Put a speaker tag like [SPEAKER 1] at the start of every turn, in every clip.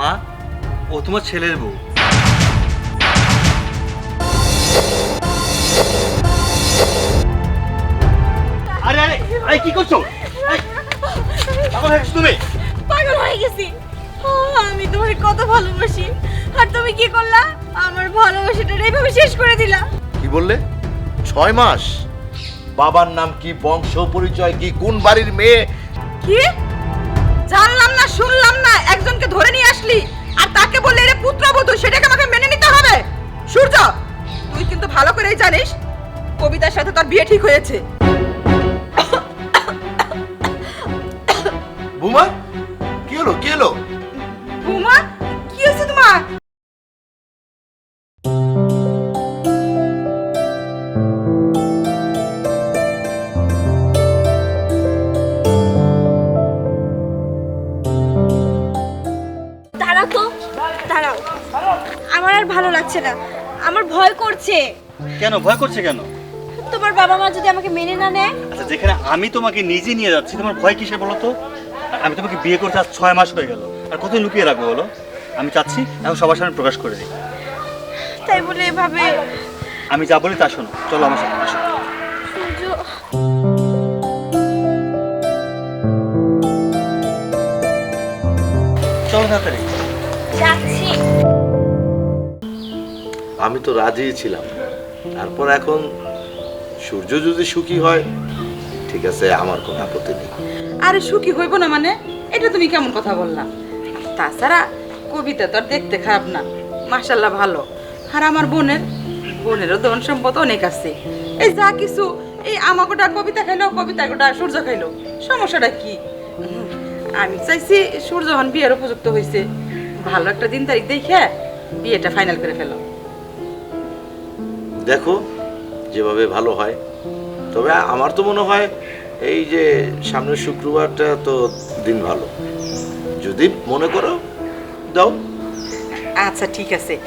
[SPEAKER 1] মা ও তোমার ছেলের বউ। আরে আরে আরে কি করছ? পাগল হয়ে তুমি?
[SPEAKER 2] পাগল হয়ে গেছি। আমি তোমাকে কত ভালোবাসি। আর তুমি কি করলা? আমার ভালোবাসাটা এইভাবে শেষ করে দিলা।
[SPEAKER 3] কি বললে? ছয় মাস। বাবার নাম কি বংশ পরিচয় কি কোন বাড়ির মেয়ে?
[SPEAKER 4] কি? জানলাম না, শুনলাম না, একজনকে ধরে নিয়ে আসলি। আর তাকে বললে এর পুত্রবধূ, সেটাকে আমাকে মেনে নিতে হবে। সূর্য, তুই কিন্তু ভালো করেই জানিস, কবিতার সাথে তার বিয়ে ঠিক হয়েছে।
[SPEAKER 3] বুমা, কি হলো কি হলো?
[SPEAKER 2] দাঁড়াও। আমার আর ভালো লাগছে না। আমার ভয় করছে।
[SPEAKER 1] কেন? ভয় করছে কেন?
[SPEAKER 2] তোমার বাবা মা যদি আমাকে মেনে না নেয়?
[SPEAKER 1] আচ্ছা যেখানে আমি তোমাকে নিজে নিয়ে যাচ্ছি তোমার ভয় কিসের বলো তো? আমি তোমাকে বিয়ে করতে আজ ছয় মাস হয়ে গেল। আর কত লুকিয়ে রাখব বলো? আমি চাচ্ছি এখন সবার সামনে প্রকাশ করে দিই।
[SPEAKER 2] তাই বলে এভাবে
[SPEAKER 1] আমি যা বলি তা শোনো। চলো আমার সাথে আসো। চলো তাড়াতাড়ি।
[SPEAKER 3] আমি তো রাজি ছিলাম। তারপর এখন সূর্য যদি সুখী হয়, ঠিক আছে, আমার কোনো আপত্তি নেই।
[SPEAKER 4] আরে সুখী হইব না মানে? এটা তুমি কেমন কথা বললা? তাছাড়া কবিতা তো আর দেখতে খারাপ না। মাশাল্লাহ ভালো। আর আমার বোনের, বোনেরও ধন সম্পদ অনেক আছে। এই যা কিছু, এই আমাকোটা কবিতা খাইলো, কবিতা গোটা সূর্য খাইলো। সমস্যাটা কি? আমি চাইছি সূর্য হন বিয়ের উপযুক্ত হয়েছে ভালো একটা দিন তারিখ দেখে বিয়েটা ফাইনাল করে ফেলো।
[SPEAKER 3] দেখো যেভাবে ভালো হয়। তবে আমার তো মনে হয় এই যে সামনের শুক্রবারটা তো দিন ভালো। যদি মনে করো দাও।
[SPEAKER 4] আচ্ছা ঠিক আছে।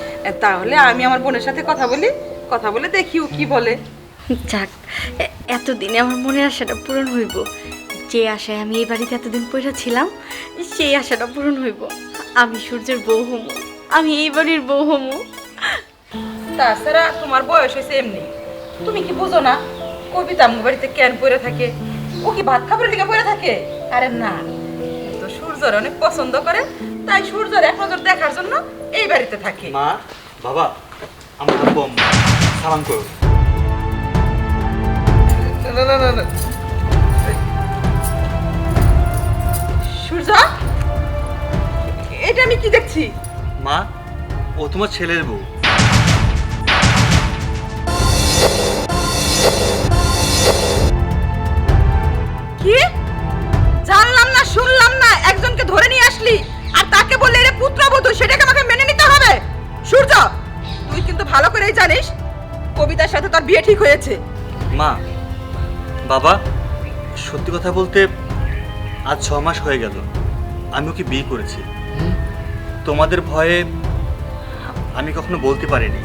[SPEAKER 4] তাহলে আমি আমার বোনের সাথে কথা বলি কথা বলে দেখি ও কি বলে।
[SPEAKER 2] যাক এ- এতদিনে আমার মনের আশাটা পূরণ হইব। যে আশায় আমি এই বাড়িতে এতদিন পয়সা ছিলাম সেই আশাটা পূরণ হইব। আমি সূর্যের বউ হমু। আমি এই বাড়ির বউ হমু।
[SPEAKER 4] তাছাড়া তোমার বয়স হয়েছে এমনি। তুমি কি বুঝো না? কবিতা আমার বাড়িতে কেন পড়ে থাকে? ও কি ভাত খাবার দিকে পড়ে থাকে? আরে না তো সূর্যর অনেক পছন্দ করে তাই সূর্যর এক নজর দেখার জন্য এই বাড়িতে থাকে।
[SPEAKER 1] মা বাবা আমার আব্বু আম্মু, সালাম করো
[SPEAKER 3] না না না না।
[SPEAKER 4] সূর্য এটা আমি কি দেখছি?
[SPEAKER 1] মা ও তোমার ছেলের বউ।
[SPEAKER 4] ধরে নিয়ে আসলি? আর তাকে বললে এর পুত্রবধূ সেটাকে আমাকে মেনে নিতে হবে? সূর্য তুই কিন্তু ভালো করেই জানিস কবিতার সাথে তোর বিয়ে ঠিক হয়েছে।
[SPEAKER 1] মা বাবা সত্যি কথা বলতে আজ ছ মাস হয়ে গেল। আমি ওকে বিয়ে করেছি। তোমাদের ভয়ে আমি কখনো বলতে পারিনি।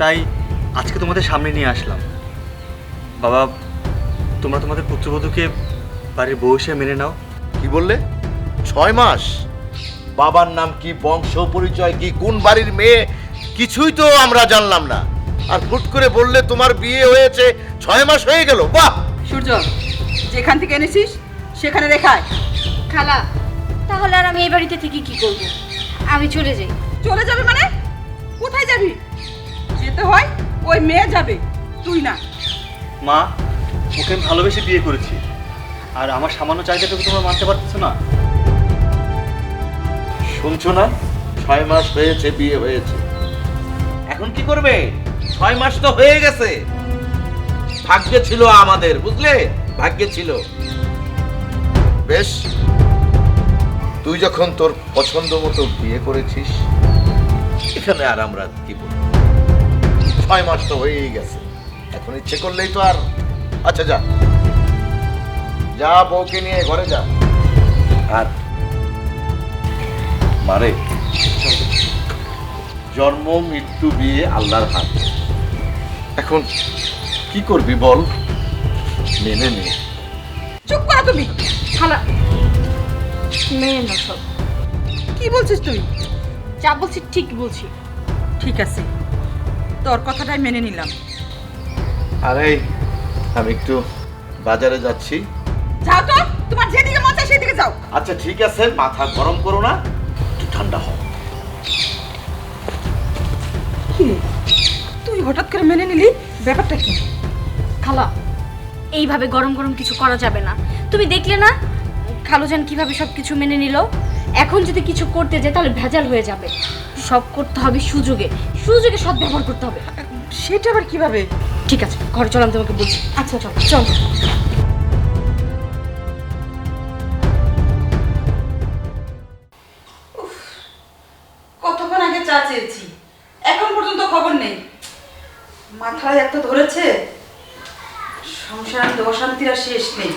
[SPEAKER 1] তাই আজকে তোমাদের সামনে নিয়ে আসলাম। বাবা তোমরা তোমাদের পুত্রবধূকে বাড়ির বউ হিসেবে মেনে নাও।
[SPEAKER 3] কি বললে? ছয় মাস? বাবার নাম কি বংশ পরিচয় কি কোন বাড়ির মেয়ে কিছুই তো আমরা জানলাম না। আর ফুট করে বললে তোমার বিয়ে হয়েছে ছয় মাস হয়ে গেল বাহ!
[SPEAKER 4] সূর্য যেখান থেকে এনেছিস সেখানে রেখায়
[SPEAKER 2] খালা তাহলে আর আমি এই বাড়িতে থেকে কি করব? আমি চলে যাই।
[SPEAKER 4] চলে যাবে মানে? কোথায় যাবি? যেতে হয় ওই মেয়ে যাবে তুই না।
[SPEAKER 1] মা ওকে আমি ভালোবেসে বিয়ে করেছি। আর আমার সামান্য চাহিদাটুকু তোমরা মানতে পারছ না।
[SPEAKER 3] শুনছো না? ছয় মাস হয়েছে, বিয়ে হয়েছে। এখন কি করবে? ছয় মাস তো হয়ে গেছে। ভাগ্যে ছিল আমাদের, বুঝলে? ভাগ্যে ছিল। বেশ, তুই যখন তোর পছন্দ মতো বিয়ে করেছিস, এখানে আর আমরা কি বলব? ছয় মাস তো হয়েই গেছে। এখন ইচ্ছে করলেই তো আর আচ্ছা যা। যা বউকে নিয়ে ঘরে যা। আর মানে জন্ম মৃত্যু বিয়ে আল্লাহর হাত। এখন কি করবি বল? মেনে নে।
[SPEAKER 4] চুপ করো তুমি। খালা
[SPEAKER 2] মেনে নাও সব।
[SPEAKER 4] কি বলছিস তুই?
[SPEAKER 2] যা বলছি ঠিক বলছি।
[SPEAKER 4] ঠিক আছে। তোর কথাটাই মেনে নিলাম।
[SPEAKER 3] আরে আমি একটু বাজারে যাচ্ছি।
[SPEAKER 4] যাও তো। তোমার যেদিকে মন চায় সেদিকে যাও।
[SPEAKER 3] আচ্ছা ঠিক আছে। মাথা গরম করো না। ঠান্ডা হও
[SPEAKER 4] কি রে? তুই হঠাৎ করে মেনে নিলি? ব্যাপারটা কি?
[SPEAKER 2] খালা এইভাবে গরম গরম কিছু করা যাবে না। তুমি দেখলে না খালো খালুজান কীভাবে সব কিছু মেনে নিল? এখন যদি কিছু করতে যায় তাহলে ভেজাল হয়ে যাবে। সব করতে হবে সুযোগে। সুযোগে সব ব্যবহার করতে হবে।
[SPEAKER 4] সেটা আবার কীভাবে?
[SPEAKER 2] ঠিক আছে ঘরে চল আমি তোমাকে বলছি। আচ্ছা চল। চল।
[SPEAKER 4] অশান্তির শেষ নেই।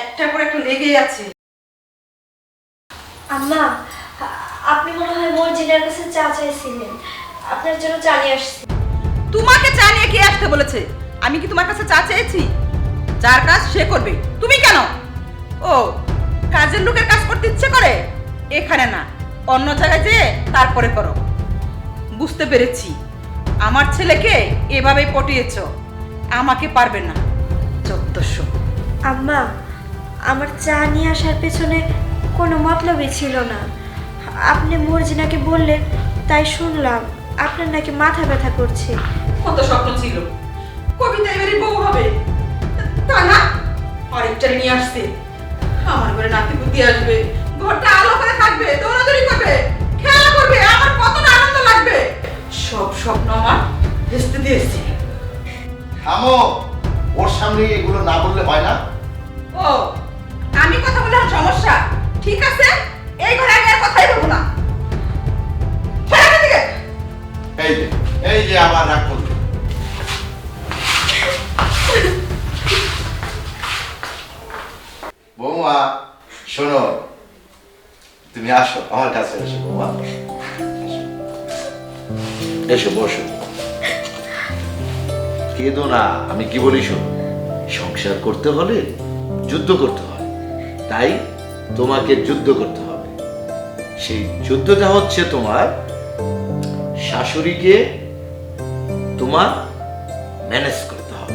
[SPEAKER 4] একটা পর একটা লেগেই আছে।
[SPEAKER 5] আম্মা আপনি মনে হয় মর্জিনার কাছে চা চাইছিলেন। আপনার জন্য চা নিয়ে আসছি।
[SPEAKER 4] তোমাকে চা নিয়ে কে আসতে বলেছে? আমি কি তোমার কাছে চা চেয়েছি? যার কাজ সে করবে। তুমি কেন? ও কাজের লোকের কাজ করতে ইচ্ছে করে? এখানে না অন্য জায়গায় যেয়ে তারপরে করো। বুঝতে পেরেছি। আমার ছেলেকে এভাবেই পটিয়েছ। আমাকে পারবে না। চোদ্দশো।
[SPEAKER 5] আম্মা আমার চা নিয়ে আসার পেছনে কোনো মতলবই ছিল না। আপনি মর্জিনাকে বললেন তাই শুনলাম আপনার নাকি মাথা ব্যথা করছে।
[SPEAKER 4] কত স্বপ্ন ছিল। কবিতা এবারে বউ হবে। তা না আরেকটা নিয়ে আসছে। আমার ঘরে নাতি পুতি আসবে ঘরটা আলো করে থাকবে দৌড়াদৌড়ি করবে খেলা করবে আমার কতটা আনন্দ লাগবে। সব স্বপ্ন আমার ভেস্তে দিয়েছে।
[SPEAKER 3] থামো। ওর সামনে এগুলো না বললে হয় না?
[SPEAKER 4] ও আমি কথা বলে আমার সমস্যা? ঠিক আছে? এই ঘরে আমি আর কথাই বলব না।
[SPEAKER 3] এই যে এই যে আমার রাগ করল বৌমা শোনো তুমি আসো আমার কাছে এসো বৌমা। এসো বসো। কেঁদো না। আমি কি বলি শোনো সংসার করতে হলে যুদ্ধ করতে হয়। তাই তোমাকে যুদ্ধ করতে হবে। সেই যুদ্ধটা হচ্ছে তোমার শাশুড়িকে তোমার ম্যানেজ করতে হবে।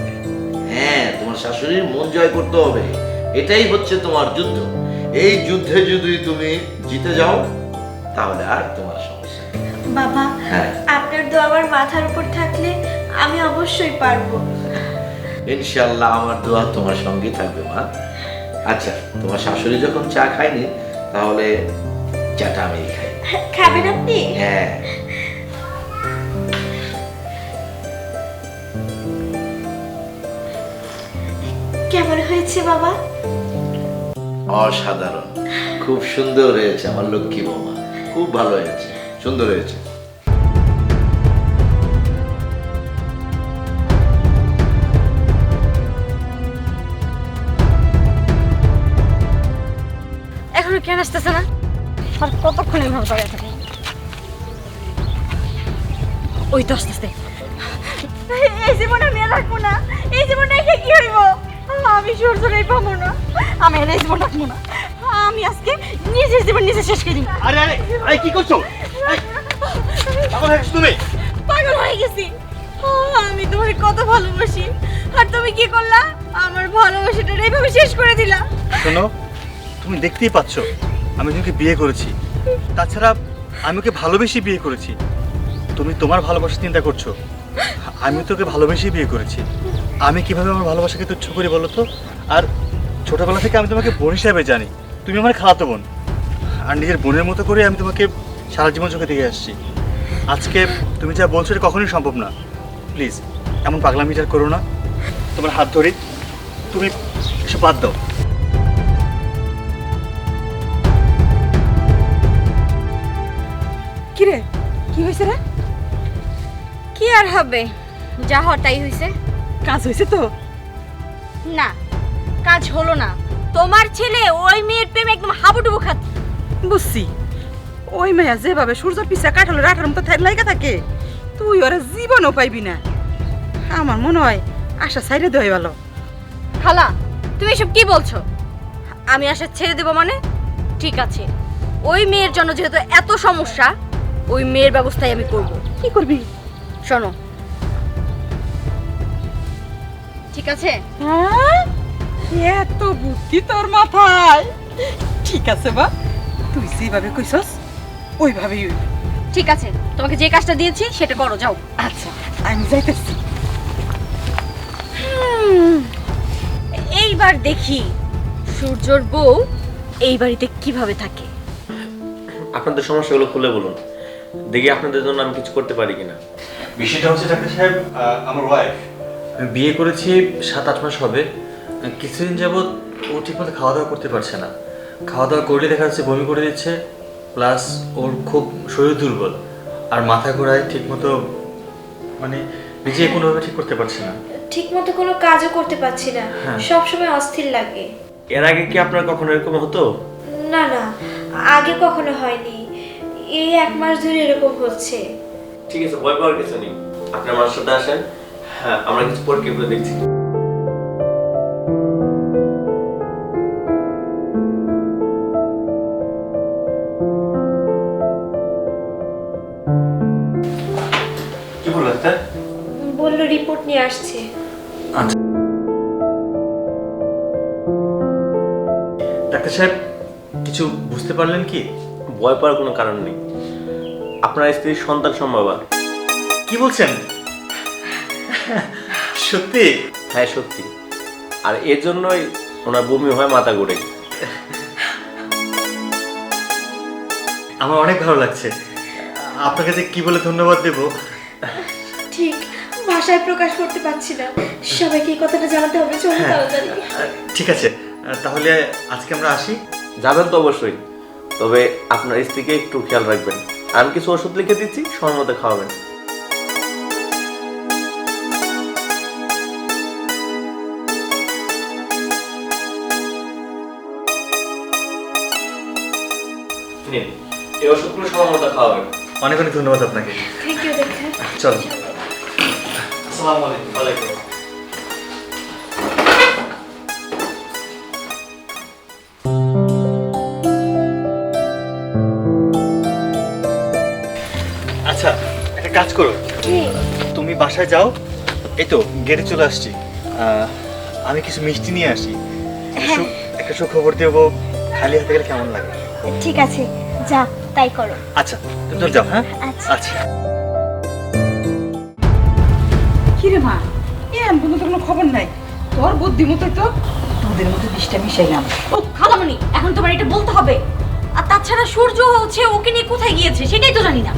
[SPEAKER 3] হ্যাঁ তোমার শাশুড়ির মন জয় করতে হবে। এটাই হচ্ছে তোমার যুদ্ধ। এই যুদ্ধে যদি তুমি জিতে যাও তাহলে আর তোমার সমস্যা।
[SPEAKER 5] বাবা
[SPEAKER 3] হ্যাঁ।
[SPEAKER 5] আপনার দো আমার মাথার উপর থাকলে আমি অবশ্যই পারব।
[SPEAKER 3] ইনশাল্লাহ আমার দোয়া তোমার সঙ্গে থাকবে মা। আচ্ছা তোমার শাশুড়ি যখন চা খায়নি তাহলে চাটা আমি খাই।
[SPEAKER 5] খাবেন আপনি?
[SPEAKER 3] হ্যাঁ।
[SPEAKER 5] কেমন হয়েছে বাবা?
[SPEAKER 3] অসাধারণ। খুব সুন্দর হয়েছে আমার লক্ষ্মী বৌমা। খুব ভালো হয়েছে। সুন্দর হয়েছে।
[SPEAKER 2] কেন আসতেছে না? আর কতক্ষণ এভাবে দাঁড়িয়ে থাকে? ওই তো আসতেছে। এই জীবনে আমি রাখব না। এই জীবনে রেখে কি হইব? আমি সূর্য নেই পাবো না। আমি এই জীবন রাখব না। আমি আজকে নিজের জীবন নিজে শেষ করে
[SPEAKER 1] আরে আরে আরে কি করছ? পাগল হয়ে গেছো তুমি?
[SPEAKER 2] পাগল হয়ে গেছি। আমি তোমার কত ভালোবাসি। আর তুমি কি করলা? আমার ভালোবাসাটা এইভাবে শেষ করে দিলা।
[SPEAKER 1] শোনো তুমি দেখতেই পাচ্ছ, আমি তোমাকে বিয়ে করেছি। তাছাড়া আমি ওকে ভালোবেসে বিয়ে করেছি। তুমি তোমার ভালোবাসা চিন্তা করছ। আমি তোকে ভালোবেসেই বিয়ে করেছি। আমি কীভাবে আমার ভালোবাসাকে তুচ্ছ করি বলো তো? আর ছোটবেলা থেকে আমি তোমাকে বোন হিসাবে জানি। তুমি আমার খালাতো বোন। আর নিজের বোনের মতো করে আমি তোমাকে সারা জীবন চোখে দেখে আসছি। আজকে তুমি যা বলছো এটা কখনোই সম্ভব না। প্লিজ, এমন পাগলামিটার করো না। তোমার হাত ধরি তুমি এসব বাদ দাও।
[SPEAKER 4] কি হয়েছে রে?
[SPEAKER 2] কি আর হবে? যা তাই হয়েছে।
[SPEAKER 4] কাজ হয়েছে তো?
[SPEAKER 2] না কাজ হলো না। তোমার ছেলে ওই মেয়ের প্রেমে একদম হাবুডুবু খাচ্ছে।
[SPEAKER 4] বুঝছি। ওই মেয়া যেভাবে সূর্যের পিছা কাঠালো রাখার মতো লাইগা থাকে তুই ওরা জীবনও পাইবি না। আমার মনে হয় আশা সাইডে দেওয়াই ভালো।
[SPEAKER 2] খালা তুমি এসব কি বলছো? আমি আশা ছেড়ে দেবো মানে? ঠিক আছে। ওই মেয়ের জন্য যেহেতু এত সমস্যা ওই মেয়ের ব্যবস্থাই আমি করব।
[SPEAKER 4] কি করবি?
[SPEAKER 2] শোনো। ঠিক আছে?
[SPEAKER 4] হ্যাঁ? এত বুদ্ধি তোর মাথায়? ঠিক আছে বা তুই যেভাবে কইছস ওইভাবেই হইবে।
[SPEAKER 2] ঠিক আছে তোমাকে যে কাজটা দিয়েছি সেটা করো যাও।
[SPEAKER 4] আচ্ছা আমি যাইতেছি।
[SPEAKER 2] এইবার দেখি সূর্যর বউ এই বাড়িতে কীভাবে থাকে।
[SPEAKER 6] আপনাদের সমস্যাগুলো খুলে বলুন। দেখি আপনাদের জন্য আমি কিছু করতে পারি কিনা।
[SPEAKER 1] বিষয়টা হচ্ছে ডাক্তার সাহেব আমার ওয়াইফ বিয়ে করেছি সাত আট মাস হবে। কিছুদিন যাবৎ ও ঠিকমতো খাওয়া দাওয়া করতে পারছে না। খাওয়া দাওয়া করলে দেখা যাচ্ছে বমি করে দিচ্ছে প্লাস ওর খুব শরীর দুর্বল। আর মাথা ঘোরায় ঠিকমতো মানে নিজে কোনোভাবে ঠিক করতে পারছে না।
[SPEAKER 5] ঠিক মতো কোনো কাজও করতে পারছি না।
[SPEAKER 1] হ্যাঁ।
[SPEAKER 5] সবসময় অস্থির লাগে।
[SPEAKER 6] এর আগে কি আপনার কখনো এরকম হতো?
[SPEAKER 5] না না আগে কখনো হয়নি। এই এক মাস ধরে এরকম হচ্ছে।
[SPEAKER 6] ঠিক আছে ভয় পাওয়ার কিছু নেই। আপনি আমার সাথে আসেন। হ্যাঁ আমরা কিছু পরীক্ষা করে দেখছি।
[SPEAKER 1] কি বলব ডাক্তার
[SPEAKER 5] বলল রিপোর্ট নিয়ে আসছে।
[SPEAKER 1] ডাক্তার সাহেব কিছু বুঝতে পারলেন কি?
[SPEAKER 6] ভয় পাওয়ার কোনো কারণ নেই। আপনার স্ত্রীর সন্তান সম্ভাবা।
[SPEAKER 1] কি বলছেন? সত্যি?
[SPEAKER 6] হ্যাঁ সত্যি। আর এর জন্যই ওনার বমি হয় মাথা ঘুরে।
[SPEAKER 1] আমার অনেক ভালো লাগছে। আপনাকে যে কি বলে ধন্যবাদ দেব?
[SPEAKER 5] ঠিক ভাষায় প্রকাশ করতে পারছি না। সবাইকে এই কথাটা জানাতে হবে চলো
[SPEAKER 1] হ্যাঁ।
[SPEAKER 5] তাড়াতাড়ি
[SPEAKER 1] ঠিক আছে তাহলে আজকে আমরা আসি।
[SPEAKER 6] যাবেন তো অবশ্যই। তবে আপনার স্ত্রীকে একটু খেয়াল রাখবেন। আমি কিছু ওষুধ লিখে দিচ্ছি সময় মতো খাওয়াবেন। নিন এই ওষুধগুলো সময় মতো খাওয়াবেন।
[SPEAKER 1] অনেক অনেক ধন্যবাদ আপনাকে।
[SPEAKER 5] থ্যাংক ইউ
[SPEAKER 1] চলো। আসসালামু আলাইকুম
[SPEAKER 6] ওয়ালাইকুম।
[SPEAKER 1] তুমি বাসায় যাও। এই তো গেটে চলে আসছি। আমি কিছু মিষ্টি নিয়ে আসি। একটা সুখবর দেবো। খালি হাতে গেলে কেমন লাগে?
[SPEAKER 5] ঠিক আছে যা তাই করো।
[SPEAKER 1] আচ্ছা তুমি চলে যাও হ্যাঁ?
[SPEAKER 5] আচ্ছা।
[SPEAKER 1] আচ্ছা।
[SPEAKER 4] কিরে মা? এমন কোনো তো কোনো খবর নাই। তোর বুদ্ধি মতো তো। তোদের মতো বিষটা মিশাইলাম
[SPEAKER 2] ও খালামণি এখন তোমার এটা বলতে হবে। আর তাছাড়া সূর্য হচ্ছে ওকে নিয়ে কোথায় গিয়েছে সেটাই তো জানি না।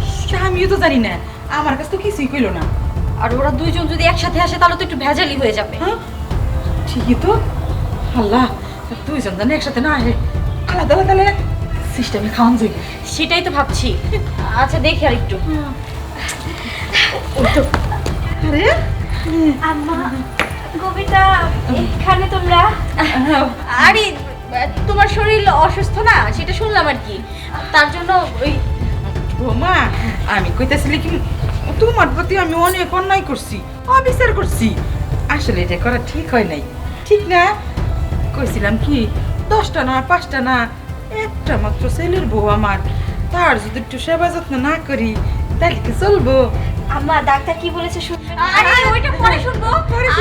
[SPEAKER 4] আমিও তো জানি না। আমার কাছে তো কিছুই কইলো না।
[SPEAKER 2] আর ওরা দুইজন যদি একসাথে আসে তাহলে তো একটু ভেজালি হয়ে যাবে।
[SPEAKER 4] হ্যাঁ? ঠিকই তো। আল্লাহ দুইজন জানে একসাথে না আহে আলাদা আলাদা সিস্টেমে খাওয়ান যাবে
[SPEAKER 2] সেটাই তো ভাবছি। আচ্ছা দেখি আর একটু।
[SPEAKER 4] আরে?
[SPEAKER 5] আম্মা কবিতা এখানে তোমরা?
[SPEAKER 2] আরে তোমার শরীর অসুস্থ না? সেটা শুনলাম আর কি। তার জন্য ওই
[SPEAKER 4] বৌমা আমি কইতেছিলি কি তোমার প্রতি আমি অনেক অন্যায় করছি অবিচার করছি। আসলে এটা করা ঠিক হয় নাই। ঠিক না? কইছিলাম কি দশটা না পাঁচটা না একটা মাত্র ছেলের বউ আমার। তার যদি একটু সেবা যত্ন না করি তাহলে কি চলবো?
[SPEAKER 5] আম্মা ডাক্তার কি বলেছে শুনবে
[SPEAKER 2] আরে ওইটা পরে শুনব।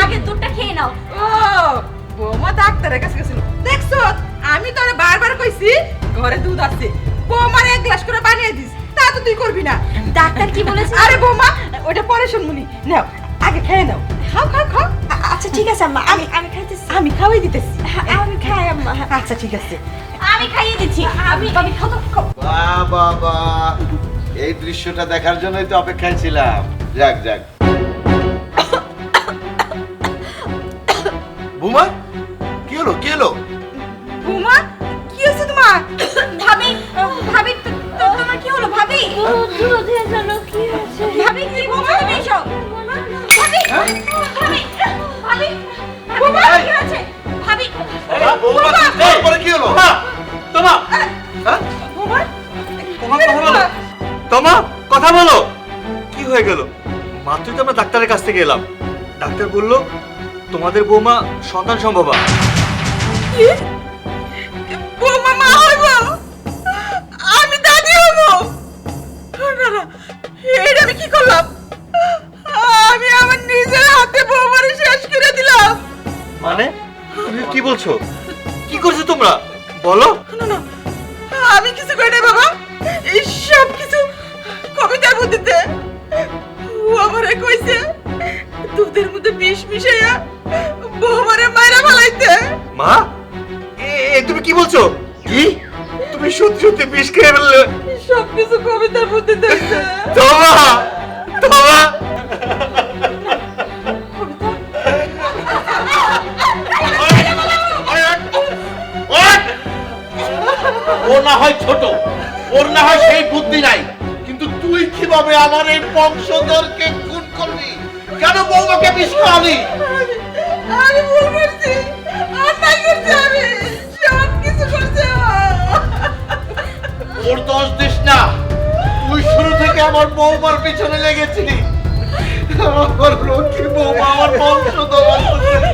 [SPEAKER 2] আগে দুধটা খেয়ে নাও।
[SPEAKER 4] ও বৌমা ডাক্তারের কাছে গেছিল। দেখছ আমি তোরে বারবার কইছি ঘরে দুধ আছে। বৌমার এক গ্লাস করে বানিয়ে দিস তা তো তুই করবি না।
[SPEAKER 5] ডাক্তার কি বলেছে?
[SPEAKER 4] আরে বৌমা ওটা পরে শুনমুনি নাও আগে খেয়ে নাও। খাও খাও খাও।
[SPEAKER 5] আচ্ছা ঠিক আছে আম্মা আমি আমি খাইতেছি।
[SPEAKER 4] আমি খাওয়াই দিতেছি।
[SPEAKER 5] আমি খাই আম্মা।
[SPEAKER 4] আচ্ছা ঠিক আছে।
[SPEAKER 2] আমি খাইয়ে দিচ্ছি। আমি আমি খাও তো খাও।
[SPEAKER 3] বাহ এই দৃশ্যটা দেখার জন্যই তো অপেক্ষায় ছিলাম যাক যাক। বুমা কি হলো কি হলো?
[SPEAKER 4] বৌমা কি হয়েছে তোমার?
[SPEAKER 2] ভাবি ভাবি ভাবি ভাবি কি বলছো তুমি এসব ভাবি? ভাবি ভাবি
[SPEAKER 3] বাবা!
[SPEAKER 2] কি হয়েছে ভাবি
[SPEAKER 3] বৌমা তারপরে কি হলো
[SPEAKER 1] তোমা?
[SPEAKER 4] বৌমা
[SPEAKER 1] বলো তোমা কথা বলো কি হয়ে গেল মাত্রই তো আমরা ডাক্তারের কাছ থেকে এলাম ডাক্তার বলল তোমাদের বৌমা সন্তান সম্ভবা
[SPEAKER 4] বৌমা, মা করলাম। আমি আমার নিজের হাতে বৌমারে শেষ করে দিলাম।
[SPEAKER 1] মানে? তুমি কি বলছো? কি করছ তোমরা? বলো।
[SPEAKER 4] না না আমি কিছু করি বাবা। এই সব কিছু কবিতার মধ্যে ও আমারে কইছে দুধের মধ্যে বিষ মিশাইয়া বৌমারে মাইরা ফালাইতে।
[SPEAKER 1] মা? এ তুমি কি বলছো? কি? তুমি সত্যি সত্যি বিষ খেয়ে ফেললে।
[SPEAKER 4] সব কিছু কবিতার
[SPEAKER 1] তোমা তোমা
[SPEAKER 3] ও না হয় ছোট ওর না হয় সেই বুদ্ধি নাই। কিন্তু তুই কীভাবে আমার এই বংশধরকে খুন করলি কেন বৌমাকে বিষ খাওয়ালি
[SPEAKER 4] আমি ভুল করছি। অন্যায় করছি আমি। সব কিছু করছি
[SPEAKER 3] ওর দোষ দিস না তুই শুরু থেকে আমার বৌমার পিছনে লেগেছিলি আমার লক্ষ্মী বৌমা আমার বংশ তোমার আমি